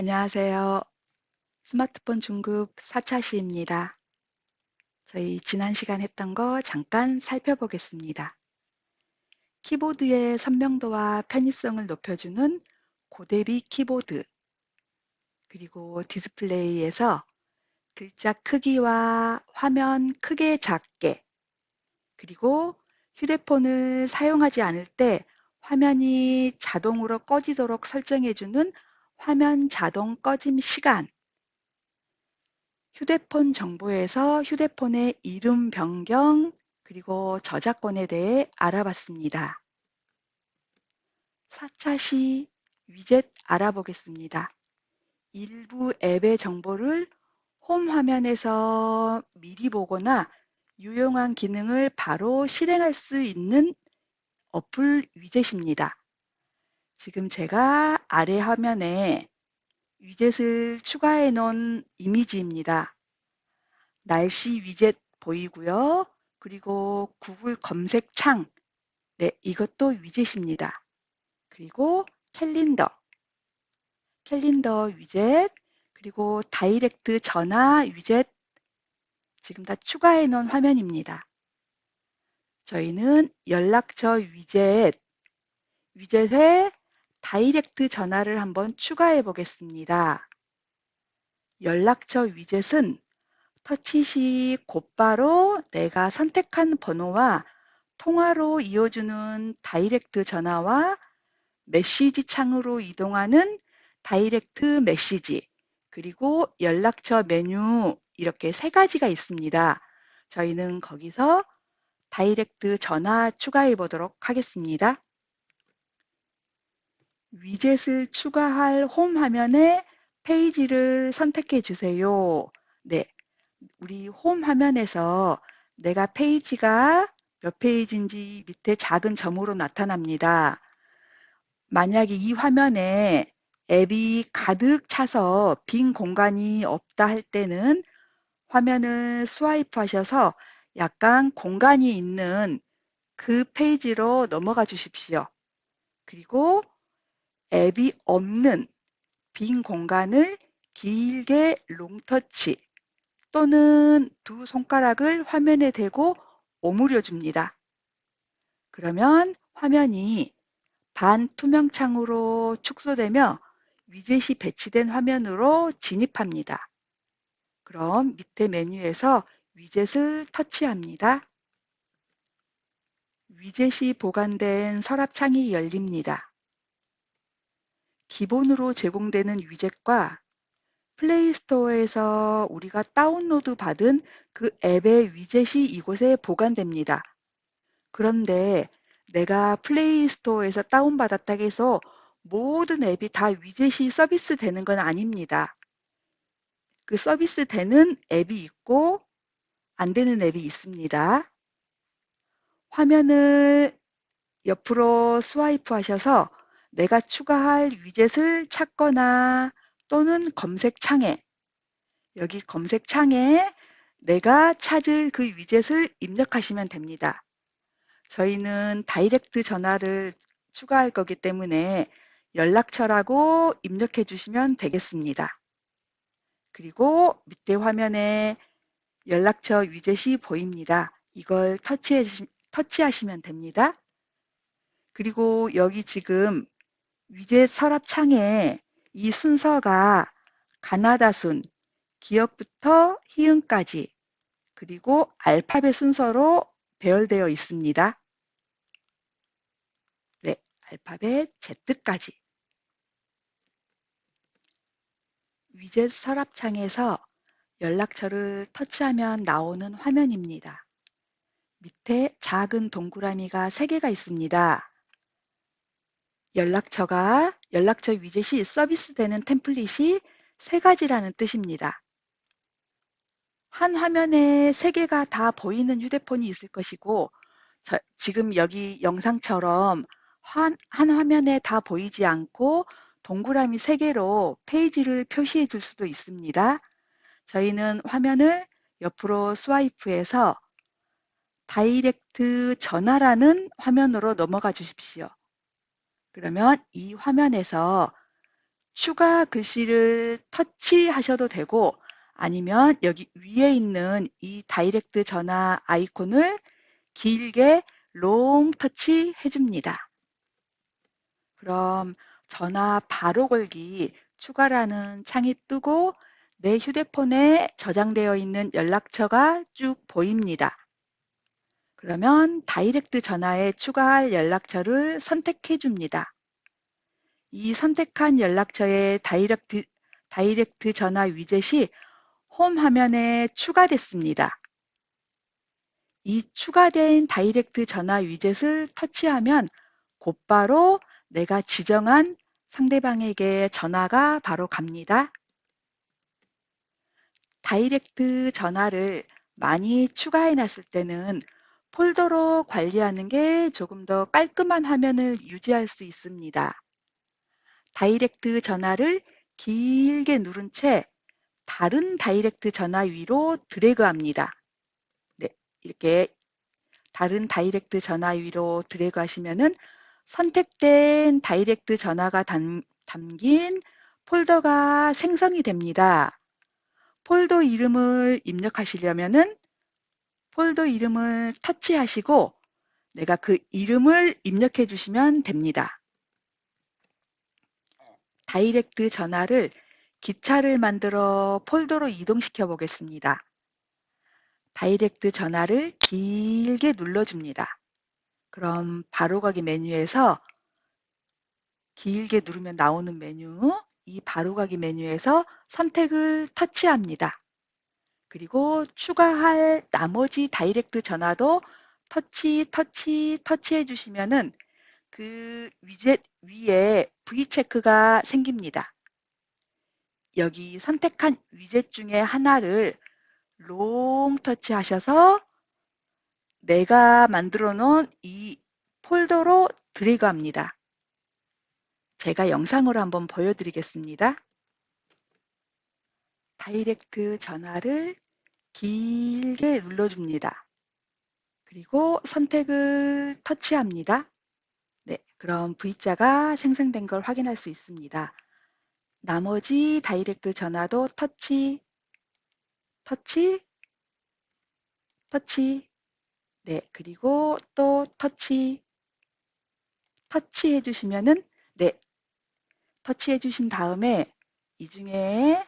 안녕하세요. 스마트폰 중급 4차 시입니다. 저희 지난 시간 했던 거 잠깐 살펴보겠습니다. 키보드의 선명도와 편의성을 높여주는 고대비 키보드 그리고 디스플레이에서 글자 크기와 화면 크게 작게 그리고 휴대폰을 사용하지 않을 때 화면이 자동으로 꺼지도록 설정해주는 화면 자동 꺼짐 시간 휴대폰 정보에서 휴대폰의 이름 변경 그리고 저작권에 대해 알아봤습니다. 4차 시 위젯 알아보겠습니다. 일부 앱의 정보를 홈 화면에서 미리 보거나 유용한 기능을 바로 실행할 수 있는 어플 위젯입니다. 지금 제가 아래 화면에 위젯을 추가해 놓은 이미지입니다. 날씨 위젯 보이고요. 그리고 구글 검색창, 네, 이것도 위젯입니다. 그리고 캘린더, 캘린더 위젯, 그리고 다이렉트 전화 위젯, 지금 다 추가해 놓은 화면입니다. 저희는 연락처 위젯, 위젯에 다이렉트 전화를 한번 추가해 보겠습니다. 연락처 위젯은 터치 시 곧바로 내가 선택한 번호와 통화로 이어주는 다이렉트 전화와 메시지 창으로 이동하는 다이렉트 메시지 그리고 연락처 메뉴 이렇게 세 가지가 있습니다. 저희는 거기서 다이렉트 전화 추가해 보도록 하겠습니다. 위젯을 추가할 홈 화면에 페이지를 선택해 주세요. 네. 우리 홈 화면에서 내가 페이지가 몇 페이지인지 밑에 작은 점으로 나타납니다. 만약에 이 화면에 앱이 가득 차서 빈 공간이 없다 할 때는 화면을 스와이프 하셔서 약간 공간이 있는 그 페이지로 넘어가 주십시오. 그리고 앱이 없는 빈 공간을 길게 롱터치 또는 두 손가락을 화면에 대고 오므려 줍니다. 그러면 화면이 반투명 창으로 축소되며 위젯이 배치된 화면으로 진입합니다. 그럼 밑에 메뉴에서 위젯을 터치합니다. 위젯이 보관된 서랍창이 열립니다. 기본으로 제공되는 위젯과 플레이스토어에서 우리가 다운로드 받은 그 앱의 위젯이 이곳에 보관됩니다. 그런데 내가 플레이스토어에서 다운받았다고 해서 모든 앱이 다 위젯이 서비스 되는 건 아닙니다. 그 서비스 되는 앱이 있고 안 되는 앱이 있습니다. 화면을 옆으로 스와이프 하셔서 내가 추가할 위젯을 찾거나 또는 검색창에 여기 검색창에 내가 찾을 그 위젯을 입력하시면 됩니다. 저희는 다이렉트 전화를 추가할 거기 때문에 연락처라고 입력해 주시면 되겠습니다. 그리고 밑에 화면에 연락처 위젯이 보입니다. 이걸 터치해, 터치하시면 됩니다. 그리고 여기 지금 위젯 서랍 창에 이 순서가 가나다 순, 기억부터 희응까지 그리고 알파벳 순서로 배열되어 있습니다. 네, 알파벳 Z까지. 위젯 서랍창에서 연락처를 터치하면 나오는 화면입니다. 밑에 작은 동그라미가 3개가 있습니다. 연락처가 연락처 위젯이 서비스되는 템플릿이 세 가지라는 뜻입니다. 한 화면에 세 개가 다 보이는 휴대폰이 있을 것이고 저, 지금 여기 영상처럼 한, 한 화면에 다 보이지 않고 동그라미 세 개로 페이지를 표시해 줄 수도 있습니다. 저희는 화면을 옆으로 스와이프해서 다이렉트 전화라는 화면으로 넘어가 주십시오. 그러면 이 화면에서 추가 글씨를 터치하셔도 되고 아니면 여기 위에 있는 이 다이렉트 전화 아이콘을 길게 롱 터치 해줍니다. 그럼 전화 바로 걸기 추가라는 창이 뜨고 내 휴대폰에 저장되어 있는 연락처가 쭉 보입니다. 그러면 다이렉트 전화에 추가할 연락처를 선택해 줍니다. 이 선택한 연락처의 다이렉트, 다이렉트 전화 위젯이 홈 화면에 추가됐습니다. 이 추가된 다이렉트 전화 위젯을 터치하면 곧바로 내가 지정한 상대방에게 전화가 바로 갑니다. 다이렉트 전화를 많이 추가해 놨을 때는 폴더로 관리하는 게 조금 더 깔끔한 화면을 유지할 수 있습니다. 다이렉트 전화를 길게 누른 채 다른 다이렉트 전화 위로 드래그 합니다. 네, 이렇게 다른 다이렉트 전화 위로 드래그 하시면은 선택된 다이렉트 전화가 담, 담긴 폴더가 생성이 됩니다. 폴더 이름을 입력하시려면은 폴더 이름을 터치하시고 내가 그 이름을 입력해 주시면 됩니다. 다이렉트 전화를 기차를 만들어 폴더로 이동시켜 보겠습니다. 다이렉트 전화를 길게 눌러줍니다. 그럼 바로가기 메뉴에서 길게 누르면 나오는 메뉴, 이 바로가기 메뉴에서 선택을 터치합니다. 그리고 추가할 나머지 다이렉트 전화도 터치, 터치, 터치해 주시면은 그 위젯 위에 V체크가 생깁니다. 여기 선택한 위젯 중에 하나를 롱 터치 하셔서 내가 만들어 놓은 이 폴더로 드래그 합니다. 제가 영상으로 한번 보여드리겠습니다. 다이렉트 전화를 길게 눌러줍니다. 그리고 선택을 터치합니다. 네, 그럼 V자가 생성된 걸 확인할 수 있습니다. 나머지 다이렉트 전화도 터치, 터치, 터치, 네, 그리고 또 터치, 터치 해 주시면은, 네, 터치 해 주신 다음에 이 중에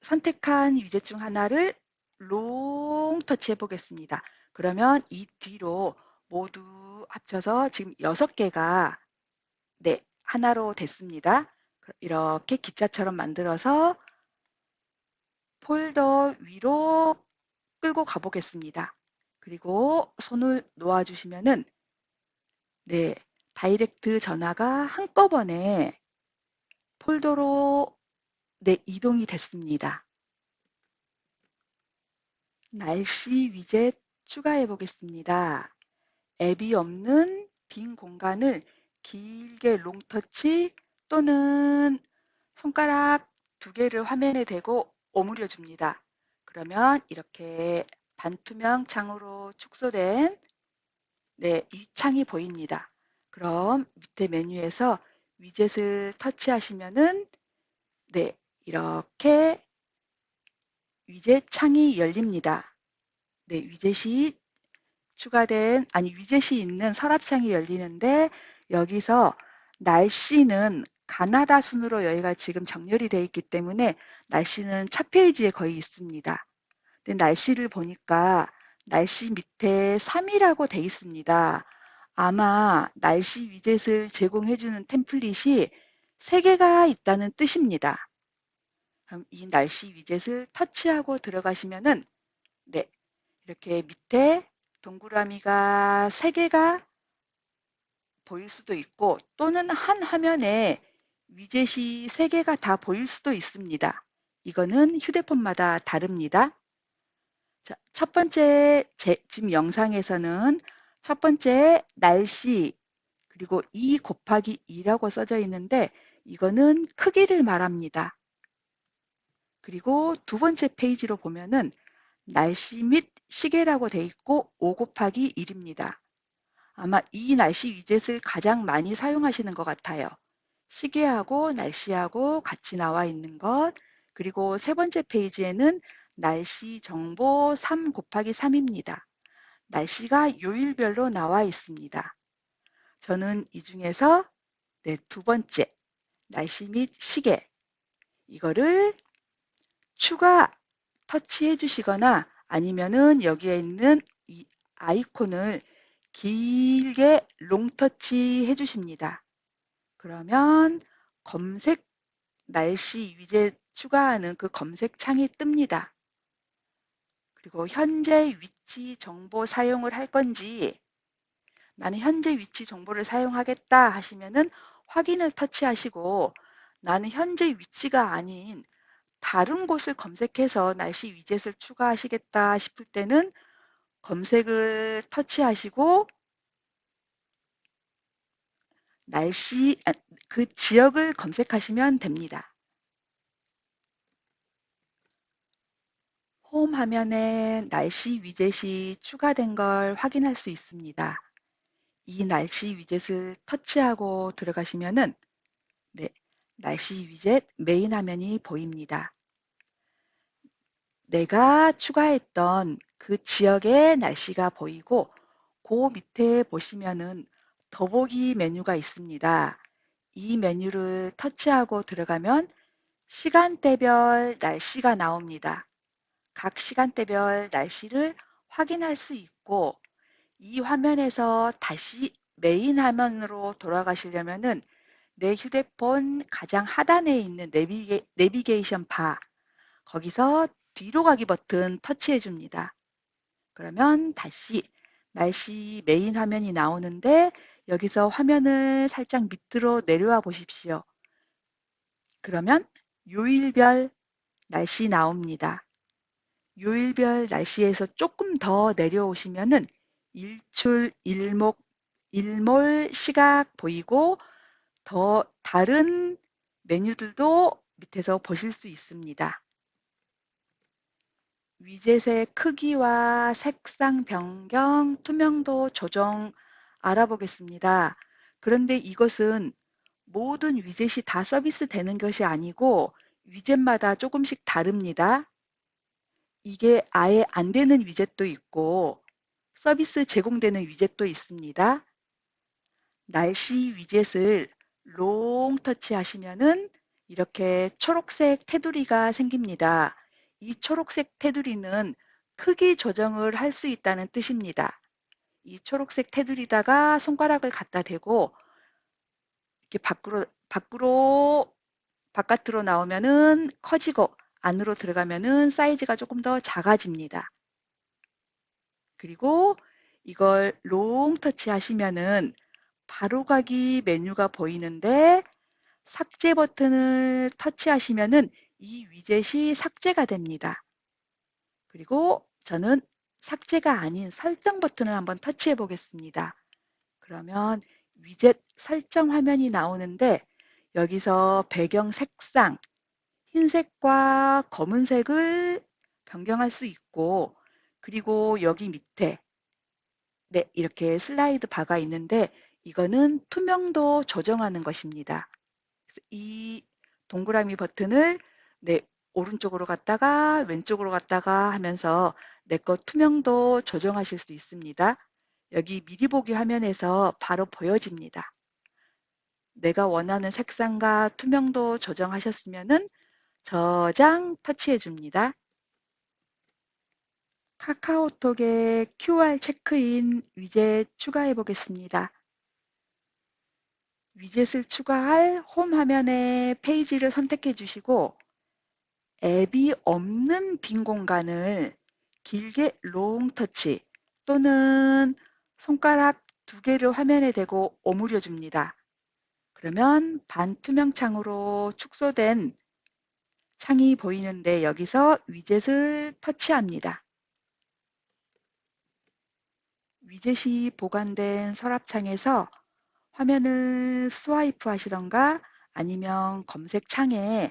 선택한 위젯 중 하나를 롱 터치해 보겠습니다. 그러면 이 뒤로 모두 합쳐서 지금 여섯 개가 네, 하나로 됐습니다. 이렇게 기차처럼 만들어서 폴더 위로 끌고 가보겠습니다. 그리고 손을 놓아주시면은 네, 다이렉트 전화가 한꺼번에 폴더로 네, 이동이 됐습니다. 날씨 위젯 추가해 보겠습니다. 앱이 없는 빈 공간을 길게 롱터치 또는 손가락 두 개를 화면에 대고 오므려 줍니다. 그러면 이렇게 반투명 창으로 축소된 네, 이 창이 보입니다. 그럼 밑에 메뉴에서 위젯을 터치하시면은 네, 이렇게 위젯 창이 열립니다. 네, 위젯이 추가된 아니 위젯이 있는 서랍창이 열리는데 여기서 날씨는 가나다 순으로 여기가 지금 정렬이 되어 있기 때문에 날씨는 첫 페이지에 거의 있습니다. 근데 날씨를 보니까 날씨 밑에 3이라고 돼 있습니다. 아마 날씨 위젯을 제공해주는 템플릿이 3개가 있다는 뜻입니다. 그럼 이 날씨 위젯을 터치하고 들어가시면은 네 이렇게 밑에 동그라미가 3개가 보일 수도 있고 또는 한 화면에 위젯이 3개가 다 보일 수도 있습니다. 이거는 휴대폰마다 다릅니다. 자, 첫 번째 제, 지금 영상에서는 첫 번째 날씨 그리고 2 곱하기 2라고 써져 있는데 이거는 크기를 말합니다. 그리고 두 번째 페이지로 보면은 날씨 및 시계라고 돼 있고 5 곱하기 1입니다. 아마 이 날씨 위젯을 가장 많이 사용하시는 것 같아요. 시계하고 날씨하고 같이 나와 있는 것, 그리고 세 번째 페이지에는 날씨 정보 3 곱하기 3입니다. 날씨가 요일별로 나와 있습니다. 저는 이 중에서 네, 두 번째, 날씨 및 시계, 이거를 추가 터치해 주시거나 아니면은 여기에 있는 이 아이콘을 길게 롱터치 해 주십니다. 그러면 검색 날씨 위젯 추가하는 그 검색 창이 뜹니다. 그리고 현재 위치 정보 사용을 할 건지 나는 현재 위치 정보를 사용하겠다 하시면은 확인을 터치하시고 나는 현재 위치가 아닌 다른 곳을 검색해서 날씨 위젯을 추가하시겠다 싶을 때는 검색을 터치하시고 날씨 아, 그 지역을 검색하시면 됩니다. 홈 화면에 날씨 위젯이 추가된 걸 확인할 수 있습니다. 이 날씨 위젯을 터치하고 들어가시면은 네, 날씨 위젯 메인 화면이 보입니다. 내가 추가했던 그 지역의 날씨가 보이고 그 밑에 보시면은 더보기 메뉴가 있습니다. 이 메뉴를 터치하고 들어가면 시간대별 날씨가 나옵니다. 각 시간대별 날씨를 확인할 수 있고 이 화면에서 다시 메인 화면으로 돌아가시려면은 내 휴대폰 가장 하단에 있는 내비게, 내비게이션 바 거기서 뒤로 가기 버튼 터치해 줍니다. 그러면 다시 날씨 메인 화면이 나오는데 여기서 화면을 살짝 밑으로 내려와 보십시오. 그러면 요일별 날씨 나옵니다. 요일별 날씨에서 조금 더 내려오시면은 일출, 일목, 일몰 시각 보이고 더 다른 메뉴들도 밑에서 보실 수 있습니다. 위젯의 크기와 색상 변경, 투명도 조정 알아보겠습니다. 그런데 이것은 모든 위젯이 다 서비스 되는 것이 아니고 위젯마다 조금씩 다릅니다. 이게 아예 안 되는 위젯도 있고 서비스 제공되는 위젯도 있습니다. 날씨 위젯을 롱 터치 하시면은 이렇게 초록색 테두리가 생깁니다. 이 초록색 테두리는 크기 조정을 할 수 있다는 뜻입니다. 이 초록색 테두리다가 손가락을 갖다 대고 이렇게 밖으로 밖으로 바깥으로 나오면은 커지고 안으로 들어가면은 사이즈가 조금 더 작아집니다. 그리고 이걸 롱 터치 하시면은 바로가기 메뉴가 보이는데 삭제 버튼을 터치하시면은 이 위젯이 삭제가 됩니다. 그리고 저는 삭제가 아닌 설정 버튼을 한번 터치해 보겠습니다. 그러면 위젯 설정 화면이 나오는데 여기서 배경 색상 흰색과 검은색을 변경할 수 있고 그리고 여기 밑에 네 이렇게 슬라이드 바가 있는데 이거는 투명도 조정하는 것입니다. 이 동그라미 버튼을 네, 오른쪽으로 갔다가 왼쪽으로 갔다가 하면서 내것 투명도 조정하실 수 있습니다. 여기 미리 보기 화면에서 바로 보여집니다. 내가 원하는 색상과 투명도 조정하셨으면은 저장 터치해 줍니다. 카카오톡에 QR 체크인 위젯 추가해 보겠습니다. 위젯을 추가할 홈 화면의 페이지를 선택해 주시고 앱이 없는 빈 공간을 길게 롱 터치 또는 손가락 두 개를 화면에 대고 오므려 줍니다. 그러면 반투명 창으로 축소된 창이 보이는데 여기서 위젯을 터치합니다. 위젯이 보관된 서랍창에서 화면을 스와이프 하시던가 아니면 검색창에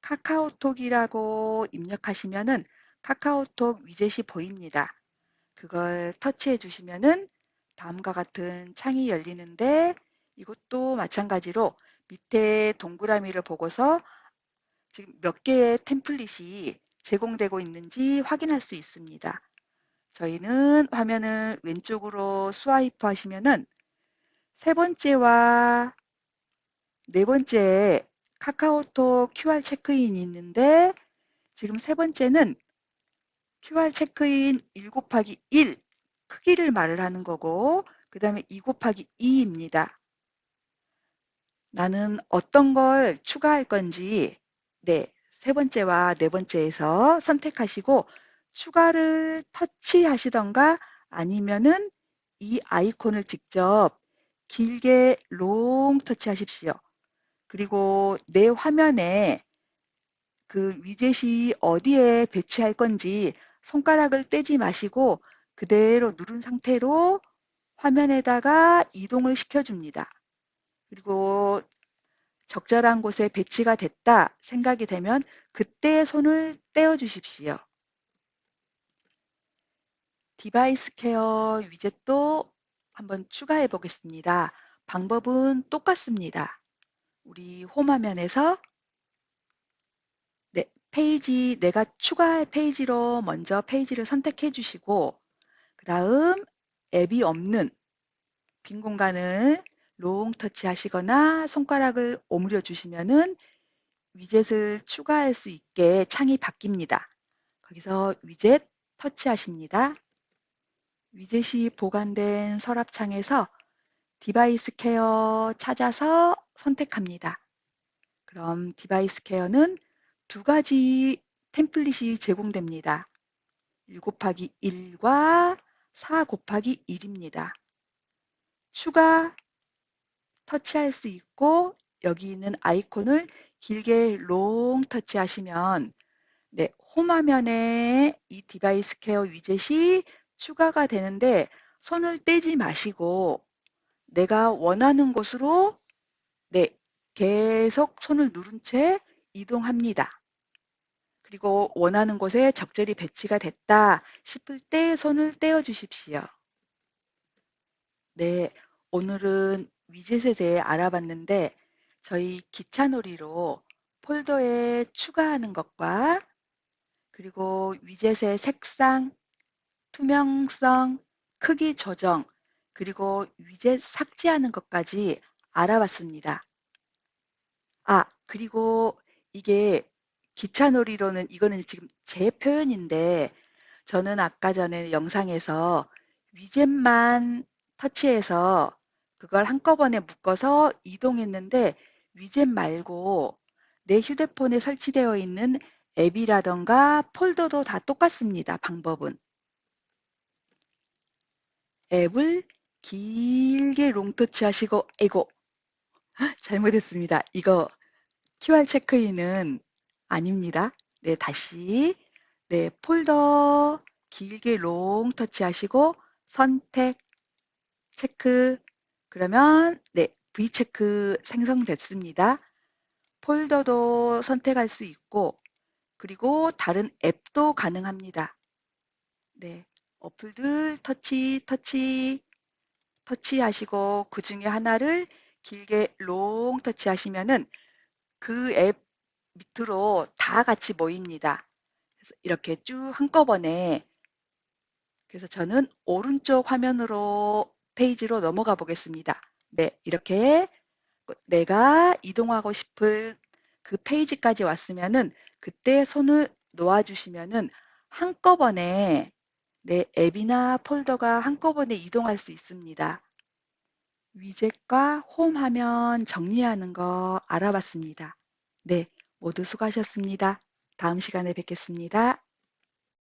카카오톡이라고 입력하시면은 카카오톡 위젯이 보입니다. 그걸 터치해 주시면은 다음과 같은 창이 열리는데 이것도 마찬가지로 밑에 동그라미를 보고서 지금 몇 개의 템플릿이 제공되고 있는지 확인할 수 있습니다. 저희는 화면을 왼쪽으로 스와이프 하시면은 세 번째와 네 번째 카카오톡 QR 체크인이 있는데 지금 세 번째는 QR 체크인 1 곱하기 1 크기를 말을 하는 거고 그 다음에 2 곱하기 2입니다. 나는 어떤 걸 추가할 건지 네, 세 번째와 네 번째에서 선택하시고 추가를 터치하시던가 아니면은 이 아이콘을 직접 길게 롱 터치하십시오. 그리고 내 화면에 그 위젯이 어디에 배치할 건지 손가락을 떼지 마시고 그대로 누른 상태로 화면에다가 이동을 시켜줍니다. 그리고 적절한 곳에 배치가 됐다 생각이 되면 그때 손을 떼어 주십시오. 디바이스 케어 위젯도 한번 추가해 보겠습니다. 방법은 똑같습니다. 우리 홈 화면에서 네, 페이지 내가 추가할 페이지로 먼저 페이지를 선택해 주시고 그 다음 앱이 없는 빈 공간을 롱 터치 하시거나 손가락을 오므려 주시면은 위젯을 추가할 수 있게 창이 바뀝니다. 거기서 위젯 터치하십니다. 위젯이 보관된 서랍창에서 디바이스 케어 찾아서 선택합니다. 그럼 디바이스 케어는 두 가지 템플릿이 제공됩니다. 1 곱하기 1과 4 곱하기 1입니다. 추가 터치할 수 있고 여기 있는 아이콘을 길게 롱 터치하시면 네, 홈 화면에 이 디바이스 케어 위젯이 추가가 되는데 손을 떼지 마시고 내가 원하는 곳으로 네, 계속 손을 누른 채 이동합니다. 그리고 원하는 곳에 적절히 배치가 됐다 싶을 때 손을 떼어 주십시오. 네, 오늘은 위젯에 대해 알아봤는데 저희 기차놀이로 폴더에 추가하는 것과 그리고 위젯의 색상, 투명성, 크기 조정, 그리고 위젯 삭제하는 것까지 알아봤습니다. 아, 그리고 이게 기차놀이로는 이거는 지금 제 표현인데 저는 아까 전에 영상에서 위젯만 터치해서 그걸 한꺼번에 묶어서 이동했는데 위젯 말고 내 휴대폰에 설치되어 있는 앱이라던가 폴더도 다 똑같습니다. 방법은. 앱을 길게 롱터치 하시고 에고 잘못했습니다. 이거 QR 체크인은 아닙니다. 네, 다시 네, 폴더 길게 롱 터치 하시고 선택 체크 그러면 네, V체크 생성됐습니다. 폴더도 선택할 수 있고 그리고 다른 앱도 가능합니다. 네, 어플들 터치 터치 터치 하시고 그 중에 하나를 길게 롱 터치 하시면은 그 앱 밑으로 다 같이 모입니다. 그래서 이렇게 쭉 한꺼번에 그래서 저는 오른쪽 화면으로 페이지로 넘어가 보겠습니다. 네, 이렇게 내가 이동하고 싶은 그 페이지까지 왔으면은 그때 손을 놓아주시면은 한꺼번에 내 앱이나 폴더가 한꺼번에 이동할 수 있습니다. 위젯과 홈 화면 정리하는 거 알아봤습니다. 네, 모두 수고하셨습니다. 다음 시간에 뵙겠습니다.